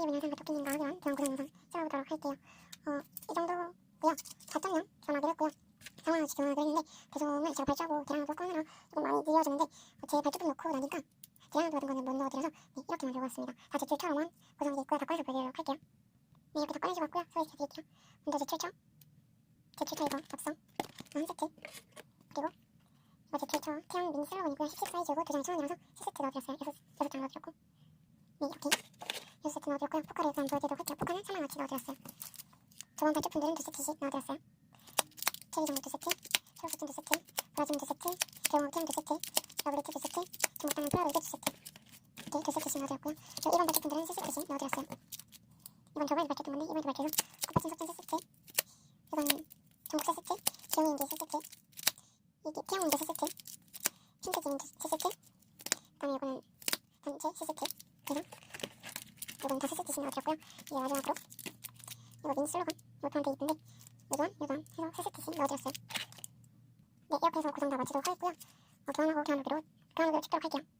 입은 영상과 토끼님과 함께한 교환 구성 영상 찍어보도록 할게요. 어, 이 정도고요. 4.0 전화기를 했고요. 상황을 지켜보기로 했는데 배송을 제가 발주하고 계량을 꺼내라 조금 많이 느려지는데 어, 제 발주품 넣고 나니까 계량을 받은 거는 못 넣어드려서 네, 이렇게 만 들고 왔습니다. 다 제출처럼만 고정돼 있고요. 다 꺼내서 보여드리도록 할게요. 네, 이렇게 다 꺼내지고 왔고요. 소개시켜드릴게요. 먼저 제출처, 제출처 이거 접성 한 세트 그리고 이거 제출처 태양 미니 슬로건이고요. 17 사이즈고 두 장이 천 원이라서 7세트 넣어드렸어요. 여섯, 여섯 장 넣어드렸고 네, 이렇게 넣어드렸고요. 포카를 일단 보여드리도록 할게요. 포카는 3만 원치 넣어드렸어요. 저번 발주품들은 두 세트씩 넣어드렸어요. 체리 종류 두 세트, 버튼 두 세트, 브라질 두 세트, 대왕 캠 두 세트, 러브리트 두 세트, 중국당은 플라로이드 두 세트 이렇게 두 세트씩 넣어드렸고요. 이번 발주품들은 세 세트씩 넣어드렸어요. 이번 저번에 발주했던 건데 이번에 발주해서 꽃받침 석전 세 세트, 이건 전국 세 세트, 기용이 인디 세 세트, 이게 태양 인디 세 세트, 핑크 지민 세 세트, 그다음에 이거는 전체 세 세트, 그래서 이건 다섯 세트씩 넣어드렸고요. 이제 마지막으로 이거 민 슬로건 몰판돼 있는데 요건 요건 해서 세 세트씩 넣어드렸어요. 네 이렇게 해서 고정 다 마치도록 하겠고요. 어, 교환하고 교환하기로 교환하기로 찍도록 할게요.